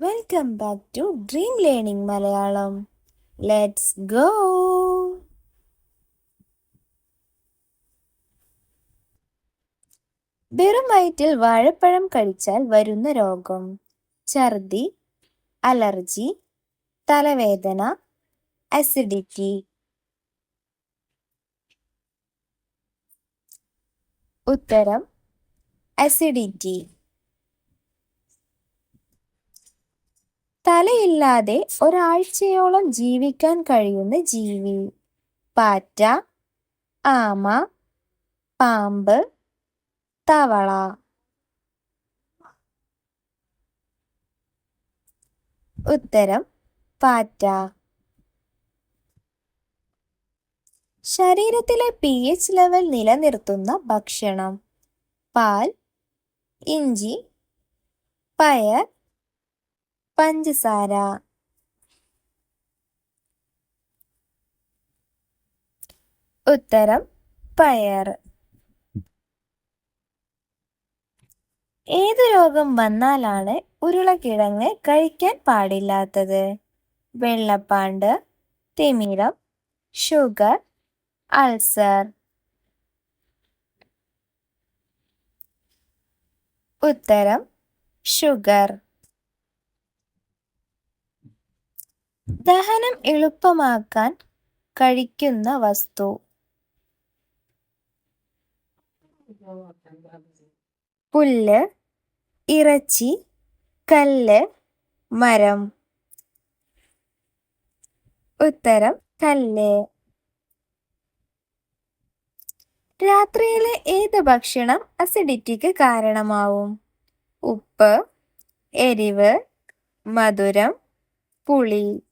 Welcome back to dream learning Malayalam let's go വെറും വയറ്റിൽ വാഴപ്പഴം കഴിച്ചാൽ വരുന്ന രോഗം. ഛർദി അലർജി തലവേദന അസിഡിറ്റി ഉത്തരം അസിഡിറ്റി തലയില്ലാതെ ഒരാഴ്ചയോളം ജീവിക്കാൻ കഴിയുന്ന ജീവി. പാറ്റ ആമ പാമ്പ് തവള. ഉത്തരം പാറ്റ. ശരീരത്തിലെ പി എച്ച് ലെവൽ നിലനിർത്തുന്ന ഭക്ഷണം. പാൽ ഇഞ്ചി പയർ പഞ്ചസാര. ഉത്തരം പയർ. ഏത് രോഗം വന്നാലാണ് ഉരുളക്കിഴങ്ങ് കഴിക്കാൻ പാടില്ലാത്തത്? വെള്ളപ്പാണ്ട് തിമിരം ഷുഗർ അൾസർ. ഉത്തരം ഷുഗർ. ദഹനം എളുപ്പമാക്കാൻ കഴിക്കുന്ന വസ്തു. പുല്ല് ഇറച്ചി കല്ല് മരം. ഉത്തരം കല്ല്. രാത്രിയിലെ ഏത് ഭക്ഷണം അസിഡിറ്റിക്ക് കാരണമാവും? ഉപ്പ് എരിവ് മധുരം പുളി.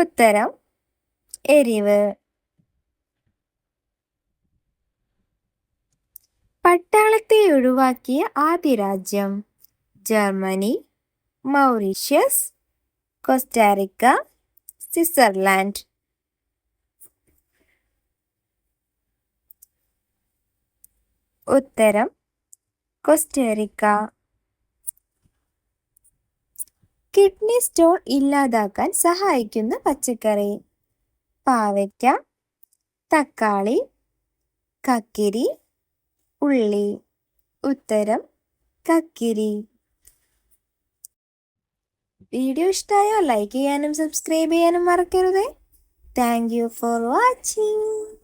ഉത്തരം എരിവ്. പട്ടാളത്തെ ഒഴിവാക്കിയ ആദ്യ രാജ്യം ജർമ്മനി മൗറീഷ്യസ് കൊസ്റ്റാറിക്ക സ്വിറ്റ്സർലാൻഡ്. ഉത്തരം കൊസ്റ്ററിക്ക കിഡ്നി സ്റ്റോൺ ഇല്ലാതാക്കാൻ സഹായിക്കുന്ന പച്ചക്കറി. പാവയ്ക്ക തക്കാളി കക്കിരി ഉള്ളി. ഉത്തരം കക്കിരി. വീഡിയോ ഇഷ്ടമായോ ലൈക്ക് ചെയ്യാനും സബ്സ്ക്രൈബ് ചെയ്യാനും മറക്കരുത്. Thank you for watching.